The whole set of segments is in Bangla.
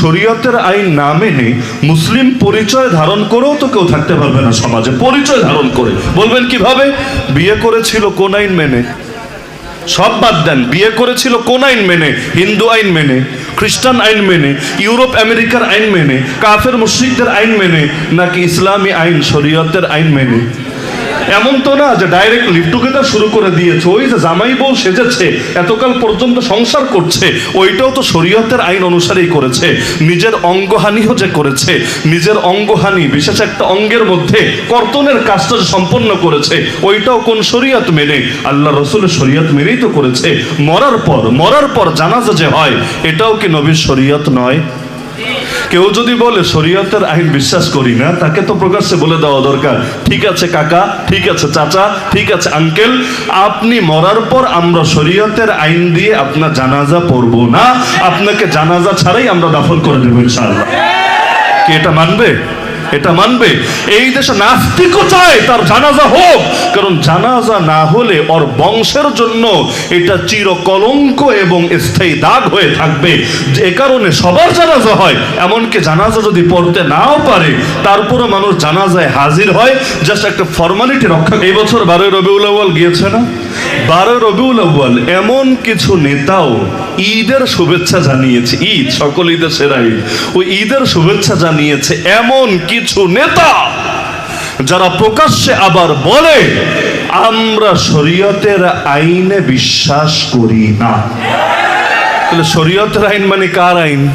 শরীয়তের আইন না মেনে মুসলিম পরিচয় ধারণ করেও তো কেউ থাকতে পারবে না সমাজে। পরিচয় ধারণ করে। বলবেন কীভাবে? বিয়ে করেছিল কোন আইন মেনে? সব বাদ দেন। বিয়ে করেছিল কোন আইন মেনে? হিন্দু আইন মেনে, খ্রিস্টান আইন মেনে, ইউরোপ আমেরিকার আইন মেনে, কাফের মুশ্রিকদের আইন মেনে, নাকি ইসলামী আইন শরীয়তের আইন মেনে? এমন তো না যে ডাইরেক্ট লিভ টুগেদার শুরু করে দিয়েছে। ওই যে জামাই বউ সেজেছে, এতকাল পর্যন্ত সংসার করছে, ওইটাও তো শরীয়তের আইন অনুসারেই করেছে। নিজের অঙ্গহানিও যে করেছে, নিজের অঙ্গহানি, বিশেষ একটা অঙ্গের মধ্যে কর্তনের কাজটা সম্পন্ন করেছে, ওইটাও কোন শরীয়ত মেনে? আল্লাহ রসুলের শরীয়ত মেনেই তো করেছে। মরার পর মরার পর জানাজা যে হয়, এটাও কি নবীর শরীয়ত নয়? কেউ যদি বলে শরীয়তের আইন বিশ্বাস করি না, তাকে তো প্রকাশ্যে বলে দেওয়া দরকার। ঠিক আছে কাকা, ঠিক আছে চাচা, ঠিক আছে আঙ্কেল, আপনি মরার পর আমরা শরীয়তের আইন দিয়ে আপনার জানাজা পড়ব না। আপনাকে জানাজা ছাড়াই আমরা দাফন করে দেবো ইনশাআল্লাহ। কি এটা মানবে? এটা মানবে। এই দেশে নাস্তিকও চায়, তার জানাজা হোক। কারণ জানাজা না হলে ওর বংশের জন্য এটা চির কলঙ্ক এবং স্থায়ী দাগ হয়ে থাকবে। যে কারণে সবার জানাজা হয়, এমনকি জানাজা যদি পড়তে নাও পারে তারপরে মানুষ জানাজায় হাজির হয়। জাস্ট একটা ফর্মালিটি রক্ষা এই বছর বারোই রবিউল গিয়েছে না? বারো রবিউল আউ্বাল এমন কিছু নেতাও ঈদের শুভেচ্ছা জানিয়েছে। ঈদ, সকল ঈদের সেরা ঈদ। ওই ঈদের শুভেচ্ছা জানিয়েছে এমন কিছু নেতা যারা প্রকাশ্যে আবার বলে, আমরা শরীয়তের আইনে বিশ্বাস করি না। তাহলে শরীয়তের আইন মানে কার আইন?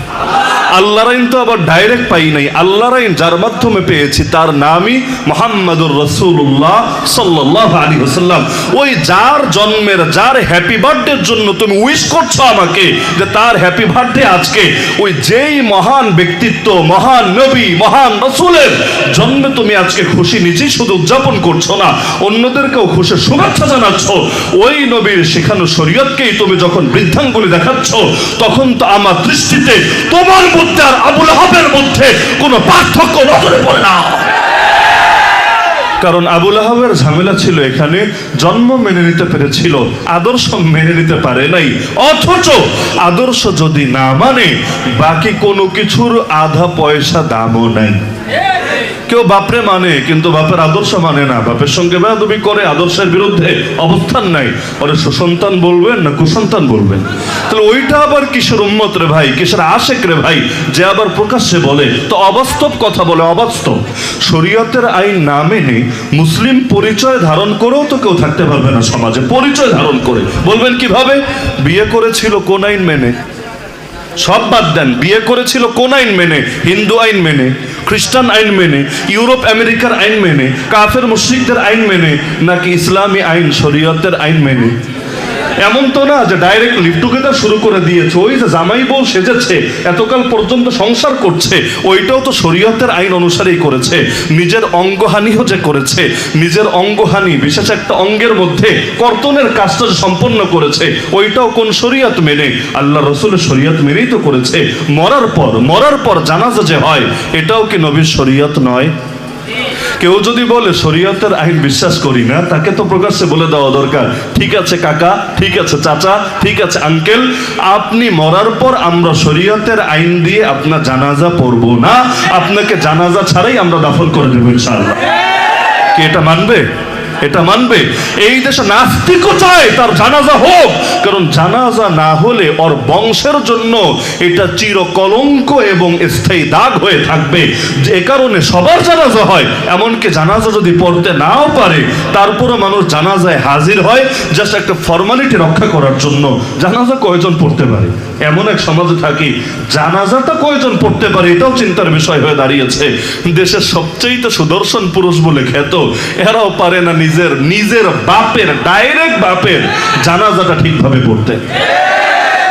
আল্লাহর আইন তো আবার ডাইরেক্ট পাই নাই। আল্লাহর আইন যার মাধ্যমে পেয়েছি, তার নামই মোহাম্মদুর রসুল্লাহ সাল্লাহ আলী হাসাল্লাম ওই যার জন্মের, যার হ্যাপি বার্থডের জন্য তুমি উইশ করছ আমাকে যে তার হ্যাপি বার্থডে আজকে, ওই যেই মহান ব্যক্তিত্ব, মহান নবী, মহান রসুলের জন্মে তুমি আজকে খুশি, নিজেই শুধু উদযাপন করছ না, অন্যদেরকেও খুশি শুভেচ্ছা জানাচ্ছ। ওই নবীর শেখানো শরীয়তকেই তুমি যখন বৃদ্ধাঙ্গুলি দেখাচ্ছ, তখন তো আমার দৃষ্টিতে তোমার আর আবুল আহাবের মধ্যে কোনো পার্থক্য নজরে পড়ে না। কারণ আবুল আহাবের ঝামেলা ছিল এখানে জন্ম মেনে নিতে পেরেছিল, আদর্শ মেনে নিতে পারে নাই। অথচ আদর্শ যদি না মানে বাকি কোনো কিছুর আধা পয়সা দামও নাই। কেউ বাপরে মানে কিন্তু বাপের আদর্শ মানে না। বাপের সঙ্গে বেয়াদবি করে আদর্শের বিরুদ্ধে অবস্থান নাই। ওরে সুসন্তান বলবেন না কুসন্তান বলবেন? তাহলে ওইটা আবার কিসের উম্মত রে ভাই? কিসের আশেক রে ভাই? যে আবার প্রকাশ্যে বলে, তো অবাস্তব কথা বলে, অবাস্তব। শরীয়তের আইন না মেনে মুসলিম পরিচয় ধারণ করেও তো কেউ থাকতে পারবে না সমাজে। পরিচয় ধারণ করে। বলবেন কীভাবে? বিয়ে করেছিল কোন আইন মেনে? সব বাদ দেন। বিয়ে করেছিল কোন আইন মেনে? হিন্দু আইন মেনে? খ্রিস্টান আইন মেনে, ইউরোপ, আমেরিকার আইন মেনে, কাফের, মুশ্রিকদের আইন মেনে, নাকি ইসলামী আইন, শরীয়তের আইন মেনে? এমন তো না যে ডাইরেক্ট লিভ টুগেদার শুরু করে দিয়েছে। ওই যে জামাই বউ সেজেছে, এতকাল পর্যন্ত সংসার করছে, ওইটাও তো শরীয়তের আইন অনুসারেই করেছে। নিজের অঙ্গহানিও যে করেছে, নিজের অঙ্গহানি, বিশেষ একটা অঙ্গের মধ্যে কর্তনের কাজটা সম্পন্ন করেছে, ওইটাও কোন শরীয়ত মেনে? আল্লাহ রসুলের শরীয়ত মেনেই তো করেছে। মরার পর মরার পর জানাজা যে হয়, এটাও কি নবীর শরীয়ত নয়? কেউ যদি বলে শরীয়তের আইন বিশ্বাস করি না, তাকে তো প্রকাশ্যে বলে দেওয়া দরকার। ঠিক আছে কাকা, ঠিক আছে চাচা, ঠিক আছে আঙ্কেল, আপনি মরার পর আমরা শরীয়তের আইন দিয়ে আপনার জানাজা পড়ব না। আপনাকে জানাজা ছাড়াই আমরা দাফন করে দেবো ইনশাআল্লাহ। কি এটা মানবে? এটা মানবে। এই দেশে নাস্তিকও চায়, তার জানাজা হোক। কারণ জানাজা না হলে ওর বংশের জন্য এটা চির কলঙ্ক এবং স্থায়ী দাগ হয়ে থাকবে। যে কারণে সবার জানাজা হয়, এমনকি জানাজা যদি পড়তে নাও পারে তারপরে মানুষ জানাজায় হাজির হয় জাস্ট একটা ফর্মালিটি রক্ষা করার জন্য। জানাজা কয়জন পড়তে পারে? এমন এক সমাজে থাকি, জানাজাটা কয়জন পড়তে পারে এটাও চিন্তার বিষয় হয়ে দাঁড়িয়েছে। দেশের সবচেয়ে সুদর্শন পুরুষ বলে খ্যাত, এরাও পারে না নিজের নিজের বাপের ডাইরেক্ট বাপের জানাজাটা ঠিকভাবে পড়তে।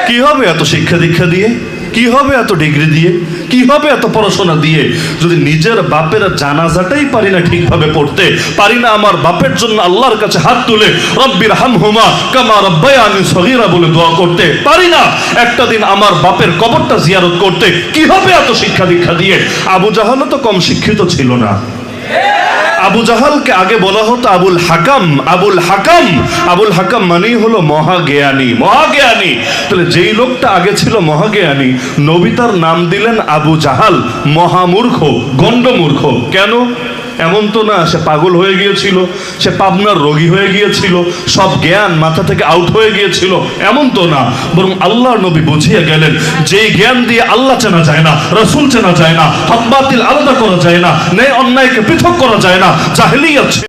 কি হবে এত শিক্ষা দীক্ষা দিয়ে? কি হবে এত ডিগ্রি দিয়ে? কি হবে এত পড়াশোনা দিয়ে? যদি নিজের বাপের জানাজাটাই পারি না ঠিকভাবে পড়তে, পারি না আমার বাপের জন্য আল্লাহর কাছে হাত তুলে, রব্বির হাম হুমা কামা রব্বায়ানি সগীরা বলে দোয়া করতে, পারি না একটা দিন আমার বাপের কবরটা জিয়ারত করতে, কি হবে এত শিক্ষা দীক্ষা দিয়ে? আবু জাহালও তো কম শিক্ষিত ছিল না। আবু জাহালকে আগে বলা হতো আবুল হাকাম আবুল হাকাম। আবুল হাকাম মানেই হলো মহাজ্ঞানী মহাজ্ঞানী। তাহলে যেই লোকটা আগে ছিল মহাজ্ঞানী, নবী তার নাম দিলেন আবু জাহাল, মহামূর্খ, গণ্ডমূর্খ। কেন? এমন তো না, সে পাগল হয়ে গিয়েছিল, সে পাবনার রোগী হয়ে গিয়েছিল, সব জ্ঞান মাথা থেকে আউট হয়ে গিয়েছিল, এমন তো না। বরং আল্লাহ নবী বুঝিয়ে গেলেন যে জ্ঞান দিয়ে আল্লাহ চেনা যায় না, রসুল চেনা যায় না হকবাতিল আলাদা করা যায় না, ন্যায় অন্যায়কে পৃথক করা যায় না, জাহেলিয়াত